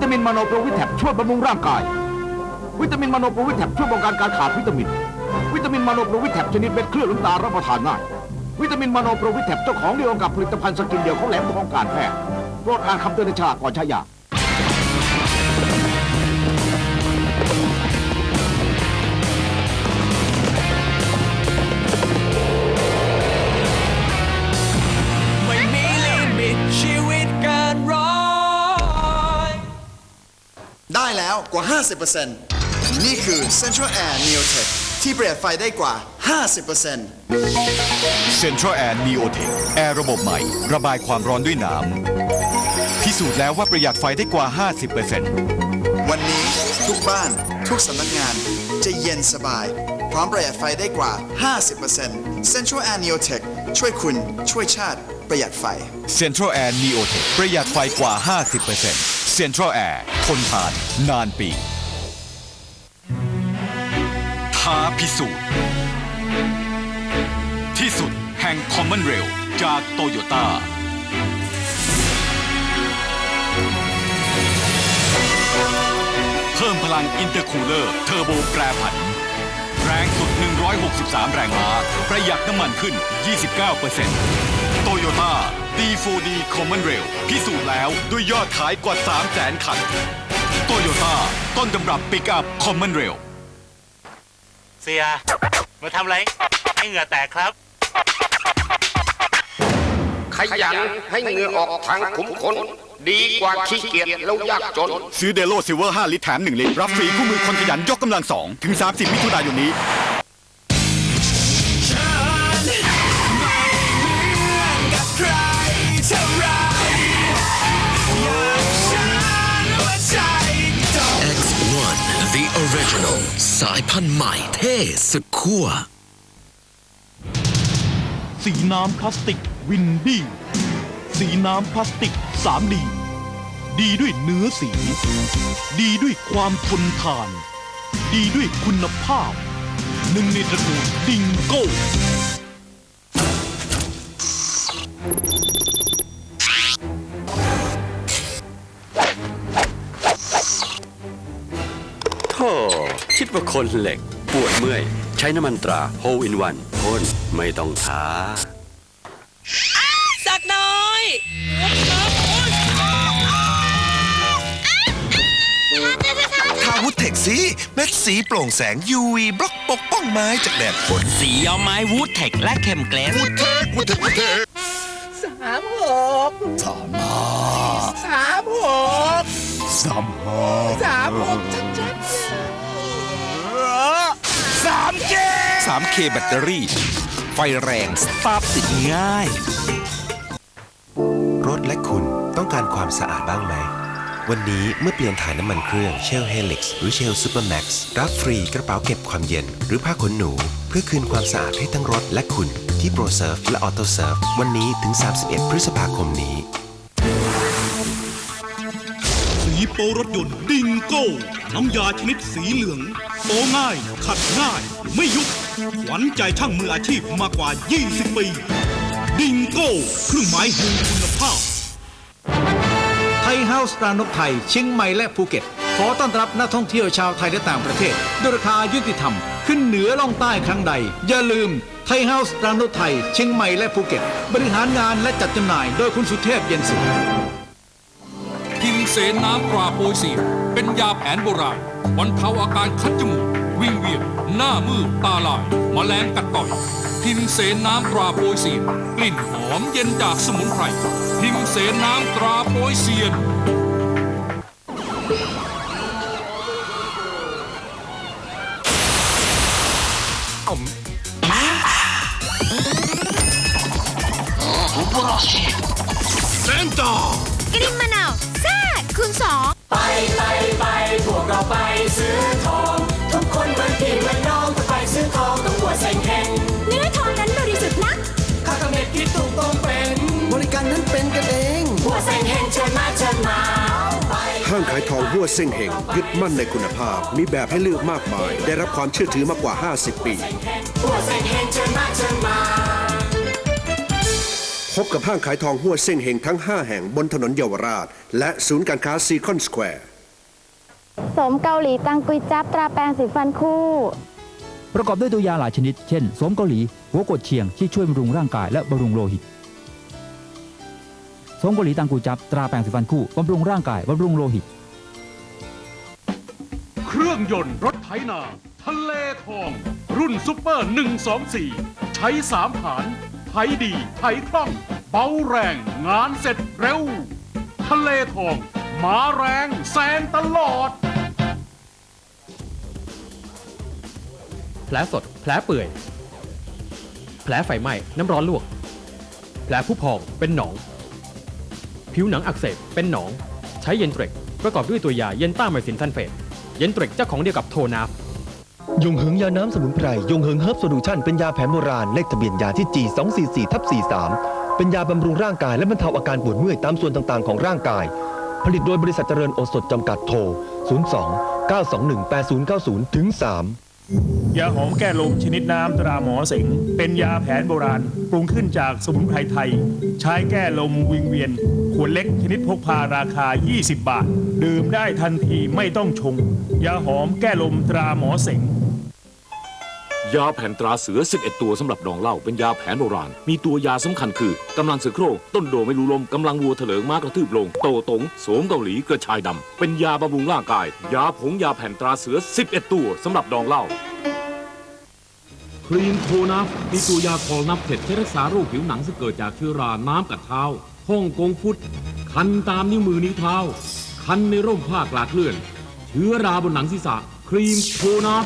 ตามินมาโนโปรวิแทบช่วยบำรุงร่างกาย วิตามินมาโนโปรวิแทบช่วยป้องกันการขาดวิตามิน วิตามินมาโนโปรวิแทบชนิดเม็ดเคลือบน้ำตารับประทานง่าย วิตามินมาโนโปรวิแทบเจ้าของเดียวกับผลิตภัณฑ์สกินเดียวของแหลมทองการแพทย์โปรดอ่านคำเตือนในฉลากก่อนใช้ยา แล้วกว่า 50%นี่คือ Central Air Neotech ที่ประหยัดไฟได้กว่า 50% Central Air Neotech แอร์ระบบใหม่ ระบายความร้อนด้วยน้ำพิสูจน์แล้วว่าประหยัดไฟได้กว่า 50%วันนี้ทุกบ้านทุกสำนักงานจะเย็นสบาย พร้อมประหยัดไฟได้กว่า 50% Central Air Neotech ช่วยคุณช่วยชาติ ประหยัดไฟ Central Air Neotech ประหยัดไฟกว่า 50% Central Air ทนทานนานปี ท้าพิสูจน์ ที่สุดแห่ง Common Rail จากโตโยต้าเพิ่มพลังอินเตอร์คูลเลอร์เทอร์โบแปรผัน แรงสุด 163 แรงม้า ประหยัดน้ำมันขึ้น 29% โตโยต้า D4D Common Rail พิสูจน์แล้วด้วยยอดขายกว่า 300,000คันโตโยต้าต้นตำรับปิกอัพ Common Rail เสีย มาทำอะไร ให้เหงื่อแตกครับ ขยันให้เหงื่อออกทางขุมขน ดีกว่าขี้เกียจแล้วยากจน ซื้อเดโลซิลเวอร์ 5 ลิตรแถม 1 ลิตร รับฟรีคู่มือคนขยันยกกำลัง 2 ถึง 30 มิถุนายนนี้ Original สายพันธุ์ใหม่เท่สุดขั้วสีน้ำพลาสติกวินดี้สีน้ำพลาสติก 3D ดีด้วยเนื้อสี ดีด้วยความทนทาน ดีด้วยคุณภาพหนึ่งในตระกูลดิงโก้ คิดว่าคนเหล็ก ปวดเมื่อย ใช้น้ำมันตราโฮอินวันพ่นไม่ต้องท้าสักน้อยทาวุธเทคสีเม็ดสีโปร่งแสง UV บล็อกปกป้องไม้จากแดดฝนสีเอาไม้วูดเทคและเข็มเกลสวุธเทควุธเทควุธเทคสามหกสามสามหกสามหกสามหกชัดๆสามเจ 3K แบตเตอรี่ ไฟแรง สตาร์ทติดง่าย รถและคุณต้องการความสะอาดบ้างไหม วันนี้เมื่อเปลี่ยนถ่ายน้ำมันเครื่อง Shell Helix หรือ Shell Supermax รับฟรีกระเป๋าเก็บความเย็น หรือผ้าขนหนู เพื่อคืนความสะอาดให้ทั้งรถและคุณที่ ProServe และ AutoServe วันนี้ถึง 31 พฤษภาคมนี้ โปรรถยนต์ดิงโก้ น้ำยาชนิดสีเหลืองโปรง่าย ขัดง่าย ไม่ยุบขวัญใจช่างมืออาชีพมากกว่า 20 ปี ดิงโก้ เครื่องหมายแห่งคุณภาพ ไทยเฮาส์รานกไทยเชียงใหม่และภูเก็ต ขอต้อนรับนักท่องเที่ยวชาวไทยและต่างประเทศด้วยราคายุติธรรม ขึ้นเหนือล่องใต้ครั้งใด อย่าลืมไทยเฮาส์รานกไทยเชียงใหม่และภูเก็ต บริหารงานและจัดจำหน่ายโดยคุณสุเทพเย็นสุข เสนน้ำปราโปรยเสียนเป็นยาแผนโบราณบรรเทาอาการคัดจมูก วิงเวียนหน้ามืดตาลายมแมลงกัดต่อยพิมเสนน้ำตราโปรยเสียนกลิ่นหอมเย็นจากสมุนไพรพิมเสนน้ำตราโปรยเสียนกริมมะนาวแซ่ คูณสองไปไปไปพวกเราไปซื้อทอง ทุกคนเหมือนพี่เหมือนน้องต้องไปซื้อทองต้องหัวเซ็งเฮงเนื้อทองนั้นบริสุทธิ์นะข้าก็เม็ดคิดถูกต้องเป็นบริการนั้นเป็นกันเองหัวเซ็งเฮงเชิญมาเชิญมาห้างขายทองหัวเส้งเห่งยึดมั่นในคุณภาพ มีแบบให้เลือกมากมาย ได้รับความเชื่อถือมากกว่า 50 ปีหัวเซ็งเฮงเชิญ บกับห้างขายทองหัวเส้งเห่งทั้ง 5 แห่งบนถนนเยาวราช และศูนย์การค้าซีคอนสแควร์สมเกาหลีตังกุยจับตราแปรงสีฟันคู่ ประกอบด้วยตัวยาหลายชนิด เช่นโสมเกาหลี หัวกดเชียงที่ช่วยบำรุงร่างกายและบำรุงโลหิตโสมเกาหลีตังกุยจับตราแปรงสีฟันคู่บำรุงร่างกายบำรุงโลหิต เครื่องยนต์รถไถนา ทะเลทอง รุ่นซุปเปอร์ 124 ใช้สามฐาน ไถดีไถคล่อง เบาแรง งานเสร็จเร็ว ทะเลทองมาแรงแซงตลอด แผลสด แผลเปื่อย แผลไฟไหม้น้ำร้อนลวก แผลผู้พองเป็นหนอง ผิวหนังอักเสบเป็นหนอง ใช้เย็นเตรกประกอบด้วยตัวยาเย็นต้าไมซินทันเฟสเย็นเตรกเจ้าของเดียวกับโทนาฟ ยงเหิงยาน้ำสมุนไพรยงเหิงเฮิร์บโซลูชันเป็นยาแผนโบราณเลขทะเบียนยาที่ G 2 4 4ทับ43 เป็นยาบำรุงร่างกายและบรรเทาอาการปวดเมื่อยตามส่วนต่างๆของร่างกาย ผลิตโดยบริษัทเจริญโอสถจำกัดโทร 02 921 8090 ถึง 3 ยาหอมแก้ลมชนิดน้ำตราหมอเสง เป็นยาแผนโบราณ ปรุงขึ้นจากสมุนไพรไทย ใช้แก้ลมวิงเวียน ขวดเล็กชนิดพกพาราคา 20 บาท ดื่มได้ทันทีไม่ต้องชง ยาหอมแก้ลมตราหมอเสง ยาแผ่นตราเสือ 11 ตัวสำหรับดองเหล้าเป็นยาแผนโบราณ มีตัวยาสำคัญคือกำลังเสือโคร่งต้นโดไม่รู้ลมกำลังวัวเถลิงม้ากระทืบลง โตตงโสมเกาหลีกระชายดำเป็นยาบำรุงร่างกาย ยาผงยาแผ่นตราเสือ 11 ตัวสำหรับดองเหล้า ครีมโทนัฟมีตัวยาคอลนับเผ็ดที่รักษาโรคผิวหนังซึ่งเกิดจากเชื้อรา น้ำกัดเท้า ห้องกงฟุต คันตามนิ้วมือนิ้วเท้า คันในร่มผ้ากลาดเลื่อน เชื้อราบนหนังศีรษะ ครีมโทนัฟ